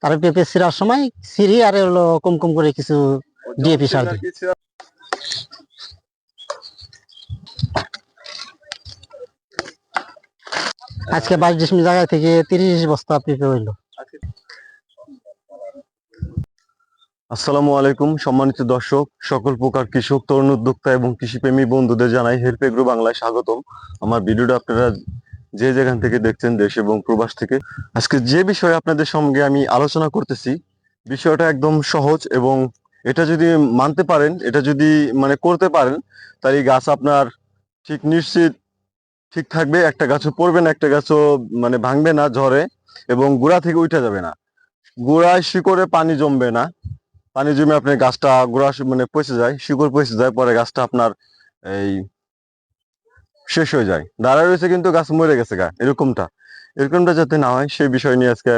তারপর পেঁপে ছিঁড়ার সময় ছিঁড়ি আর হলো কম কম করে কিছু DAP সার দিই। আজকে বাইশ ডিসমিল জায়গা থেকে তিরিশ বস্তা পেঁপে হইল আসসালামু আলাইকুম, সম্মানিত দর্শক, সকল প্রকার কৃষক, তরুণ উদ্যোক্তা এবং কৃষিপ্রেমী বন্ধুদের জানাই হেল্প এগ্রো বাংলায় স্বাগতম আমার ভিডিওটা আপনারা যে যেখান থেকে দেখছেন দেশ এবং প্রবাস থেকে, আজকে যে বিষয়ে আপনাদের সঙ্গে আমি আলোচনা করতেছি, বিষয়টা একদম সহজ এবং এটা যদি মানতে পারেন, এটা যদি মানে করতে পারেন, তাহলে গাছ আপনার ঠিক নিশ্চিত ঠিক থাকবে, একটা গাছও পড়বে না, একটা গাছও মানে ভাঙবে না ঝড়ে এবং গোড়া থেকে উঠে যাবে না। গোড়ায় শিকড়ে পানি জমবে না, পানি জমে আপনার গাছটা গোড়া মানে পচে যায়, শিকড় পচে যায়, পরে গাছটা আপনার এই শেষ হয়ে যায়। দাঁড়ায় রয়েছে কিন্তু গাছ মরে গেছে গা এরকমটা। এরকমটা যাতে না হয় সেই বিষয় নিয়ে আজকে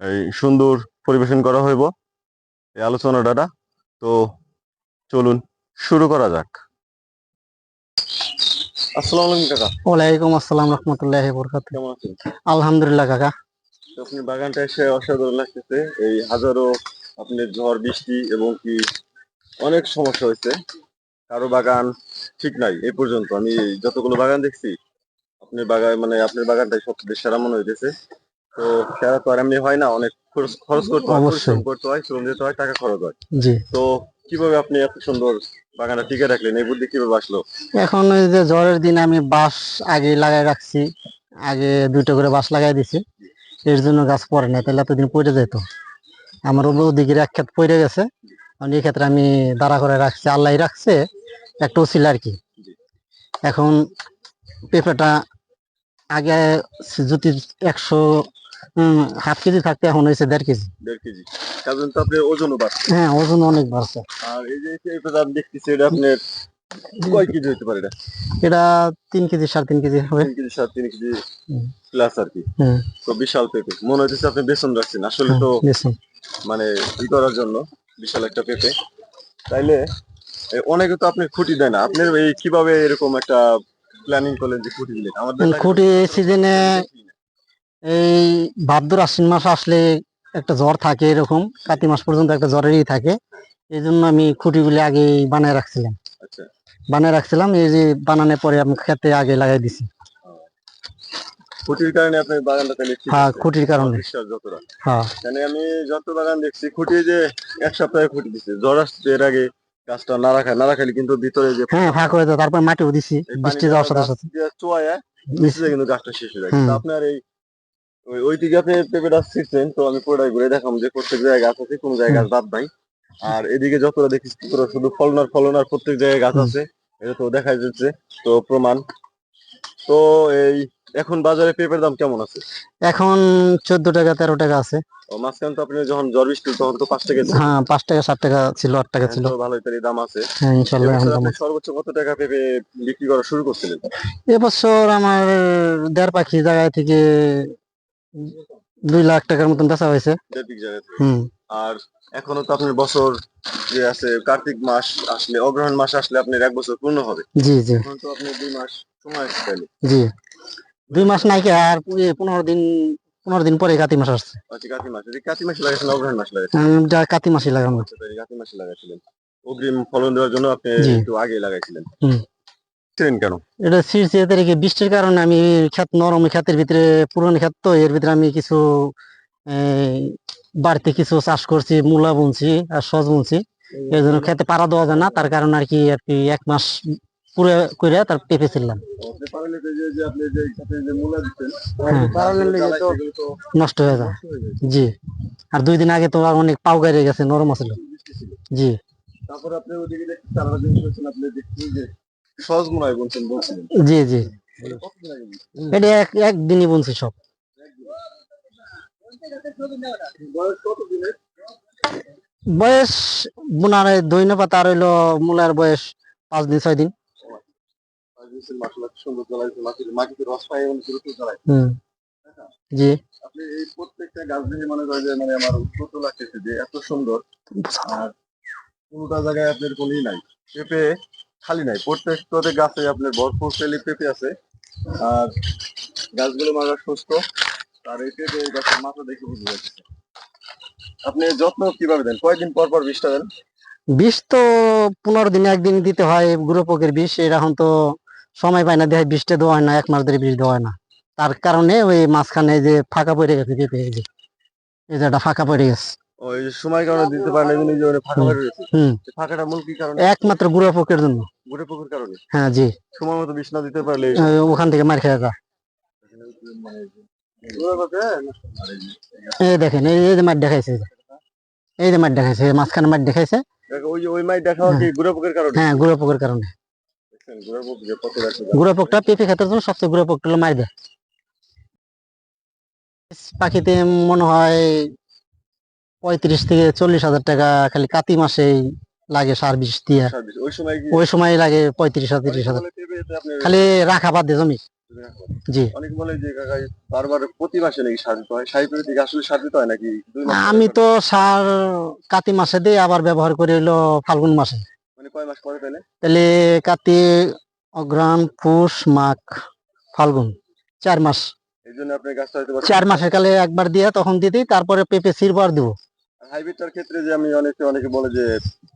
এই সুন্দর পরিবেশন করা হইব। এই আলোচনাটা তো চলুন শুরু করা যাক। আসসালামু আলাইকুম কাকা। ওয়ালাইকুম আসসালাম রহমতুল্লাহ কেমন আছেন? আলহামদুলিল্লাহ কাকা। আপনি বাগানটা এসে অসাধারণ লাগতেছে। এই হাজারো আপনার ঝড় বৃষ্টি এবং কি অনেক সমস্যা হয়েছে। কারও বাগান ঠিক নাই এই পর্যন্ত। আমি যতগুলো বাগান দেখছি আপনার বাগান মানে আপনার বাগানটাই সবচেয়ে সেরা মনে হইতেছে। তো সেরা তো আর এমনি হয় না অনেক খরচ খরচ করতে হয়। পরিশ্রম করতে হয় শ্রম দিতে হয় টাকা খরচ হয়। জি। তো কীভাবে আপনি এত সুন্দর বাগানটা টিকে রাখলেন? এই বুদ্ধি কীভাবে আসলো? এখন ওই যে ঝড়ের দিন আমি বাঁশ আগে লাগাই রাখছি আগে দুইটা করে বাঁশ লাগাই দিছি। এর জন্য গাছ পড়ে না তাহলে এতদিন পড়ে যেত। আমার ওদিকের এক ক্ষেত পড়ে গেছে। কারণ এই ক্ষেত্রে আমি দাঁড়া করে রাখছি আল্লাহ রাখছে। একটা ছিল আর কি। এখন পেঁপেটা আগে যদি একশো হাফ কেজি থাকতে এখন হয়েছে দেড় কেজি। দেড় কেজি। কারণ তো আপনার ওজনও বাড়ছে। হ্যাঁ ওজন অনেক বাড়ছে। আর এই যে এই প্রোডাক্ট দেখতেছি এটা আপনার কয় কেজি হতে পারে এটা? এটা তিন কেজি সাড়ে তিন কেজি হবে। তিন কেজি সাত তিন কেজি প্লাস আর কি। হুম। তো বিশাল পেঁপে। মনে হচ্ছে আপনি বেসন রাখছেন। আসলে তো মানে ই করার জন্য বিশাল একটা পেঁপে। তাইলে অনেকে তো আপনি খুঁটি দেন না। আপনার এই কীভাবে এরকম একটা প্ল্যানিং করলেন যে খুঁটি দিলেন? আমাদের খুঁটি সিজনে এই ভাদ্র আশ্বিন মাস আসলে একটা জ্বর থাকে এরকম। কাতি মাস পর্যন্ত একটা জ্বরেরই থাকে। এই জন্য আমি খুঁটিগুলি আগে বানায় রাখছিলাম। আচ্ছা। বানায় রাখছিলাম এই যে বানানোর পরে আমি খেতে আগে লাগাই দিছি। খুঁটির কারণে আপনার বাগানটা তাহলে হ্যাঁ খুঁটির কারণে। হ্যাঁ। মানে আমি যত বাগান দেখছি খুঁটি যে এক সপ্তাহে খুঁটি দিচ্ছে জ্বর আসছে এর আগে। গাছটা না রাখা না খাইলে কিন্তু ভিতরে যে হ্যাঁ ফাঁক হয়ে যায় তারপর মাটিও দিছি বৃষ্টি যাওয়ার সাথে সাথে চুয়ায় কিন্তু গাছটা শেষ হয়ে যায়। আপনার এই ওই ওই দিকে আপনি পেঁপেটা ছিটছেন তো আমি পুরোটাই ঘুরে দেখাম যে প্রত্যেক জায়গায় গাছ আছে কোন জায়গায় গাছ বাদ নাই। আর এদিকে যতটা দেখি ততটা শুধু ফলনার ফলনার প্রত্যেক জায়গায় গাছ আছে এটা তো দেখা যাচ্ছে। তো প্রমাণ তো এই এখন বাজারে পেঁপের দাম কেমন আছে? এখন চোদ্দ টাকা তেরো টাকা আছে। মাঝখানে তো আপনি যখন জ্বর বৃষ্টি তখন তো পাঁচ টাকা ছিল। হ্যাঁ পাঁচ টাকা সাত টাকা ছিল আট টাকা ছিল। তো ভালোই তারই দাম আছে। হ্যাঁ ইনশাল্লাহ সর্বোচ্চ কত টাকা পেঁপে বিক্রি করা শুরু করছিলেন? এবছর আমার দেড় পাখি জায়গা থেকে দুই লাখ টাকার মতন বেচা হয়েছে। হুম। আর এখনও তো আপনার বছর যে আছে কার্তিক মাস আসলে অগ্রহণ মাস আসলে আপনার এক বছর পূর্ণ হবে। জি জি। এখন তো আপনি দুই মাস সময় আছে জি। দুই মাস নাই কি আর পনেরো দিন পনেরো দিন পরে কাতি মাস আসছে। আচ্ছা কাতি মাস। কাতি মাসে লাগাইছেন অগ্রহণ মাস লাগাইছেন? কাতি মাসে লাগানো আচ্ছা কাতি মাসে লাগাইছিলেন। অগ্রিম ফলন দেওয়ার জন্য আপনি একটু আগে লাগাইছিলেন। ছিলেন কেন? এটা শীর্ষে তারিখে বৃষ্টির কারণে আমি ক্ষেত নরম ক্ষেতের ভিতরে পুরনো ক্ষেত তো এর ভিতরে আমি কিছু বাড়িতে কিছু চাষ করছি মূলা বুনছি আর সজ বুনছি। এই জন্য খেতে পারা দেওয়া যায় না তার কারণে আর কি আর কি এক মাস পুরো করে তার পেঁপে ছিলাম। আপনি পারলে তো যে যে আপনি যে সাথে যে মূলা দিচ্ছেন হ্যাঁ। নষ্ট হয়ে যায়। জি। আর দুই দিন আগে তো অনেক পাও গাড়ি গেছে নরম ছিল। জি। তারপর আপনি ওদিকে দেখতে চারা দিন করেছেন আপনি যে সহজ মনে হয় বলছেন বলছিলেন। জি জি? এটা এক একদিনই বুনছি সব। বয়স বোনার দৈন্য পাতা আর হইল মূলার বয়স পাঁচ দিন, ছয় দিন। জি। আপনি এই প্রত্যেকটা গাছ মনে আমার যে এত সুন্দর আর জায়গায় আপনার নাই পেঁপে খালি নাই প্রত্যেক প্রত্যেক গাছে আপনার পেঁপে আছে আর গাছগুলো মারা সুস্থ আর এই পেঁপে গাছের মাথা দেখে বুঝে যাচ্ছে আপনি যত্ন কীভাবে দেন? কয়দিন পর পর বিষটা দেন? বিষ তো পনেরো দিনে একদিন দিতে হয় গুঁড়ো পোকের বিষ এরকম তো সময় পায় না বৃষ্টি দেওয়া হয় না এক মাস ধরে বিষ দেওয়া হয় না। তার কারণে ওই মাঝখানে যে ফাঁকা পড়ে গেছে পেঁপে এই যে এই যে ফাঁকা পড়ে গেছে। ওই সময় কারণে দিতে জন্য এই যে ফাঁকা। হয়ে রয়েছে। হুম। ফাঁকাটা মূল কি কারণে? একমাত্র গুঁড়ো পোকের জন্য। গুড়ে পুকুর কারণে? হ্যাঁ জি। সময় মতো বিষ না দিতে পারলে ওখান থেকে মার খেয়ে যায়। এই দেখেন এই যে মাঠ দেখাইছে এই যে। মাঠ দেখাইছে মাঝখানে মাঠ দেখাইছে। হ্যাঁ গুঁড়ো পোকের কারণে। দেখছেন, গুড়ে পুকুর যে কত রাখছে গুঁড়ো পোকটা পেঁপে খেতের জন্য সবচেয়ে গুঁড়ো পোকটা হলো মারি দেয়। পাখিতে মনে হয় পঁয়ত্রিশ থেকে চল্লিশ হাজার টাকা খালি কাতি মাসেই লাগে সার বিষ দিয়ে। ওই সময় লাগে পঁয়ত্রিশ হাজার তিরিশ হাজার। খালি রাখা বাদ দিয়ে জমি। জি। অনেক বলে যে কাকা বারবার প্রতি মাসে নাকি সার দিতে হয়? সার দিতে আসলে সার দিতে হয় নাকি আমি তো সার কাতি মাসে দিই আবার ব্যবহার করি হলো ফাল্গুন মাসে। মানে কয় মাস পরে তাহলে? তাহলে কাতি অগ্রাণ পুষ মাঘ ফাল্গুন চার মাস। এই জন্য আপনার গাছটা চার মাসের কালে একবার দিয়ে তখন দিয়ে দিই তারপরে পেঁপে সিরবার দিব। হাইব্রিডটার ক্ষেত্রে যে আমি অনেকে অনেকে বলে যে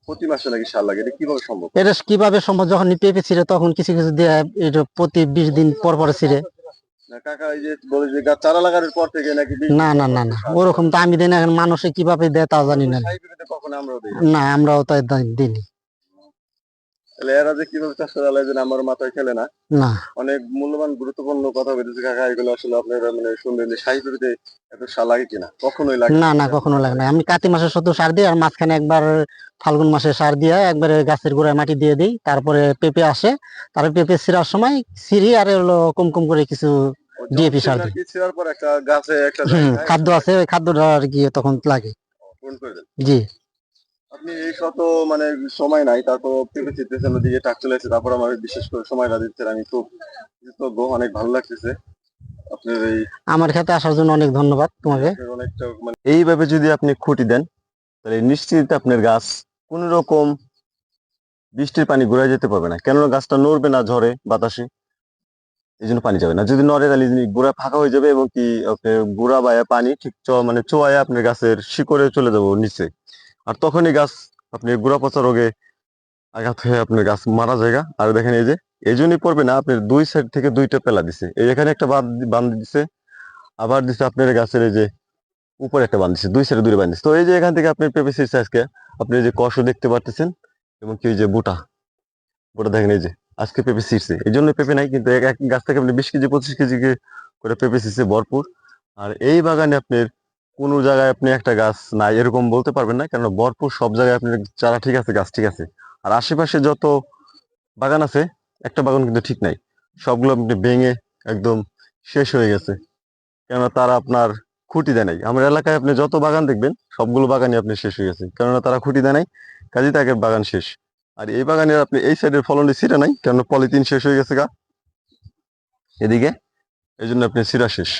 প্রতি মাসে নাকি সার লাগে এটা কীভাবে সম্ভব? এটা কীভাবে সম্ভব? যখন পেঁপে ছিঁড়ে তখন কিছু কিছু দেয় এটা প্রতি বিশ দিন পর পর ছিঁড়ে। না কাকা এই যে বলে যে গাছ চারা লাগানোর পর থেকে নাকি না না না না ওরকম তো আমি দিই না এখন মানুষে কীভাবে দেয় তা জানি না। কখনো আমরাও না। না আমরাও তাই দিইনি তাহলে এরা যে কীভাবে চাষ করে আলাদা যেন আমার মাথায় খেলে না? না। অনেক মূল্যবান গুরুত্বপূর্ণ কথা বলেছে কাকা এগুলো আসলে আপনারা মানে শুনবেন যে সাহিত্যে এত সার লাগে কিনা? কখনোই লাগে না না। কখনো লাগে না। আমি কাতি মাসে শুধু সার দিই আর মাঝখানে একবার ফাল্গুন মাসে সার দিয়ে একবারে গাছের গোড়ায় মাটি দিয়ে দিই তারপরে পেঁপে আসে। তারপরে পেঁপে ছিঁড়ার সময় ছিঁড়ি আর হলো কম কম করে কিছু ডিএপি সার দিই। ছিঁড়ার পর একটা গাছে একটা খাদ্য আছে ওই খাদ্যটা আর কি তখন লাগে। জি। আপনি এই শত মানে সময় নাই তারপর চিনতেছেন ওদিকে টাক চলে এসেছে তারপর আমার বিশেষ করে সময়টা দিচ্ছেন আমি খুব কৃতজ্ঞ অনেক ভালো লাগতেছে। আপনার এই আমার খেতে আসার জন্য অনেক ধন্যবাদ তোমাকে। অনেকটা মানে এইভাবে যদি আপনি খুঁটি দেন তাহলে নিশ্চিত আপনার গাছ কোন রকম বৃষ্টির পানি ঘুরে যেতে পারবে না। কেননা গাছটা নড়বে না ঝড়ে বাতাসে এই জন্য পানি যাবে না। যদি নড়ে তাহলে গোড়া ফাঁকা হয়ে যাবে এবং কি আপনার গোড়া বায়া পানি ঠিক চ- মানে চোয়ায় আপনার গাছের শিকড়ে চলে যাব নিচে। আর তখনই গাছ আপনি গোড়া পচা রোগে আঘাত হয়ে আপনার গাছ মারা যায়গা। আর দেখেন এই যে, এই জন্যই পড়বে না, আপনার দুই সাইড থেকে দুইটা পেলা দিছে। এই এখানে একটা বাঁধ দিছে, আবার দিছে আপনার গাছের এই যে উপরে একটা বাঁধ দিছে, দুই সাইডে দুটো বাঁধ দিছে। তো এই যে এখান থেকে আপনি পেঁপে সিরছে আজকে আপনি যে কষ দেখতে পারতেছেন, এবং কি যে বুটা বুটা দেখেন এই যে, আজকে পেঁপে ছিঁড়ছে। এই জন্য পেঁপে নাই, কিন্তু এক গাছ থেকে আপনি বিশ কেজি, পঁচিশ কেজি করে পেঁপে ছিঁড়ছে ভরপুর। আর এই বাগানে আপনার কোন জায়গায় আপনি একটা গাছ নাই, এরকম বলতে পারবেন না, কেননা ভরপুর সব জায়গায় আপনার চারা ঠিক আছে, গাছ ঠিক আছে। আর আশেপাশে যত বাগান আছে, একটা বাগান কিন্তু ঠিক নাই। সবগুলো আপনি ভেঙে একদম শেষ হয়ে গেছে। কেননা তারা আপনার খুঁটি দেয় নাই। আমার এলাকায় আপনি যত বাগান দেখবেন, সবগুলো বাগানই আপনি শেষ হয়ে গেছে। কেননা তারা খুঁটি দেয় নাই কাজে তাকে বাগান শেষ। আর এই বাগানের আপনি এই সাইডের ফলনটি সিরা নাই কেন পলিথিন শেষ হয়ে গেছে গা। এদিকে এই জন্য আপনি সিরা শেষ।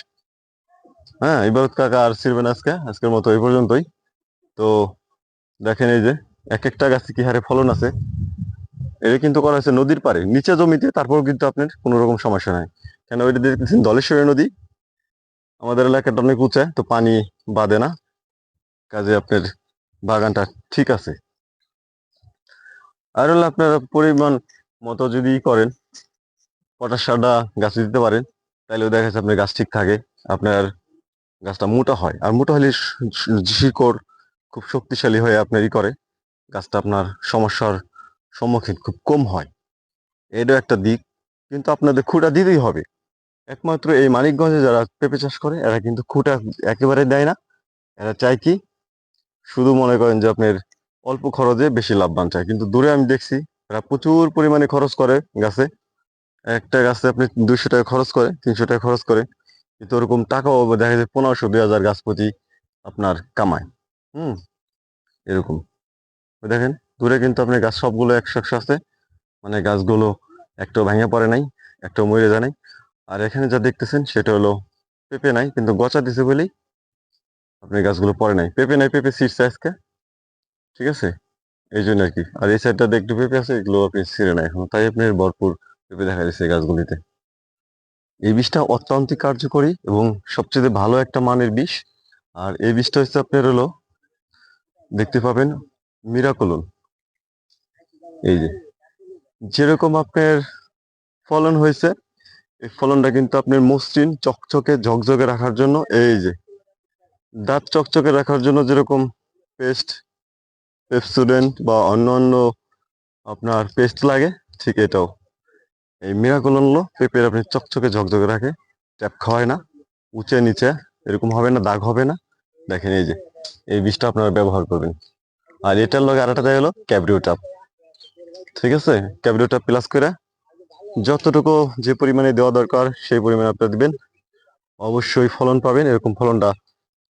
হ্যাঁ এবার কাকা আর ছিড়বেন আজকে, আজকের মতো এই পর্যন্তই। তো দেখেন এই যে এক একটা গাছে কি হারে ফলন আছে? এটা কিন্তু করা হয়েছে নদীর পাড়ে, নিচে জমিতে, তারপর কিন্তু আপনার কোনো রকম সমস্যা নাই। কেন ওইটা দেখতেছেন দলেশ্বরী নদী? আমাদের এলাকাটা অনেক উঁচা, তো পানি বাঁধে না। কাজে আপনার বাগানটা ঠিক আছে। আর হলো আপনার পরিমাণ মতো যদি করেন, পটাশ সারটা গাছে দিতে পারেন তাহলে দেখা যাচ্ছে আপনার গাছ ঠিক থাকে। আপনার গাছটা মোটা হয়। আর মোটা হলে শিকড় খুব শক্তিশালী হয়ে আপনার ই করে। গাছটা আপনার সমস্যার সম্মুখীন খুব কম হয়। এটাও একটা দিক, কিন্তু আপনাদের খুঁটা দিতেই হবে। একমাত্র এই মানিকগঞ্জে যারা পেঁপে চাষ করে, এরা কিন্তু খুঁটা একেবারে দেয় না। এরা চায় কি? শুধু মনে করেন যে আপনার অল্প খরচে বেশি লাভবান চায়। কিন্তু দূরে আমি দেখছি, এরা প্রচুর পরিমাণে খরচ করে গাছে। একটা গাছে আপনি দুইশো টাকা খরচ করে, তিনশো টাকা খরচ করে। কিন্তু ওরকম টাকাও দেখা যায় পনেরোশো, দুই হাজার গাছ প্রতি আপনার কামায়। হুম, এরকম। দেখেন, দূরে কিন্তু আপনার গাছ সবগুলো একশো একশো আছে। মানে গাছগুলো একটাও ভেঙে পড়ে নাই, একটাও মরে যায় নাই। আর এখানে যা দেখতেছেন, সেটা হলো পেঁপে নাই, কিন্তু গচা দিছে বলেই আপনার গাছগুলো পড়ে নাই। পেঁপে নাই, পেঁপে সিটছে আজকে। ঠিক আছে? এই জন্য আর কি। আর এই সাইডটা একটু পেঁপে আছে, এগুলো আপনি ছিঁড়ে না এখন। তাই আপনার ভরপুর পেঁপে দেখা যাচ্ছে গাছগুলিতে। এই বিষটা অত্যন্ত কার্যকরী এবং সবচেয়ে ভালো একটা মানের বিষ। আর এই বিষটা হচ্ছে আপনার হলো, দেখতে পাবেন মিরাকলন এই যে, যেরকম আপনার ফলন হয়েছে, এই ফলনটা কিন্তু আপনার মসৃণ, চকচকে, ঝকঝকে রাখার জন্য, এই যে, দাঁত চকচকে রাখার জন্য যেরকম পেস্ট পেপসুডেন্ট বা অন্য অন্য আপনার পেস্ট লাগে, ঠিক এটাও। এই মিরাকলন হলো পেঁপের আপনি চকচকে ঝকঝকে রাখে ট্যাপ খাওয়ায় না, উঁচে নিচে, এরকম হবে না, দাগ হবে না। দেখেন এই যে, এই বিষটা আপনারা ব্যবহার করবেন। আর এটার লগে আর একটা হলো ক্যাবরিওটাপ ঠিক আছে? ক্যাবরিওটাপ প্লাস করে যতটুকু যে পরিমাণে দেওয়া দরকার সেই পরিমাণে আপনারা দিবেন। অবশ্যই ফলন পাবেন, এরকম ফলনটা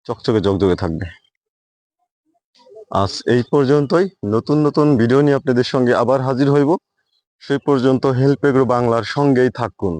চকচকে ঝকঝকে থাকবে। আজ এই পর্যন্তই। নতুন নতুন ভিডিও নিয়ে আপনাদের সঙ্গে আবার হাজির হইব। সেই পর্যন্ত হেল্পেগ্রো বাংলার সঙ্গেই থাকুন।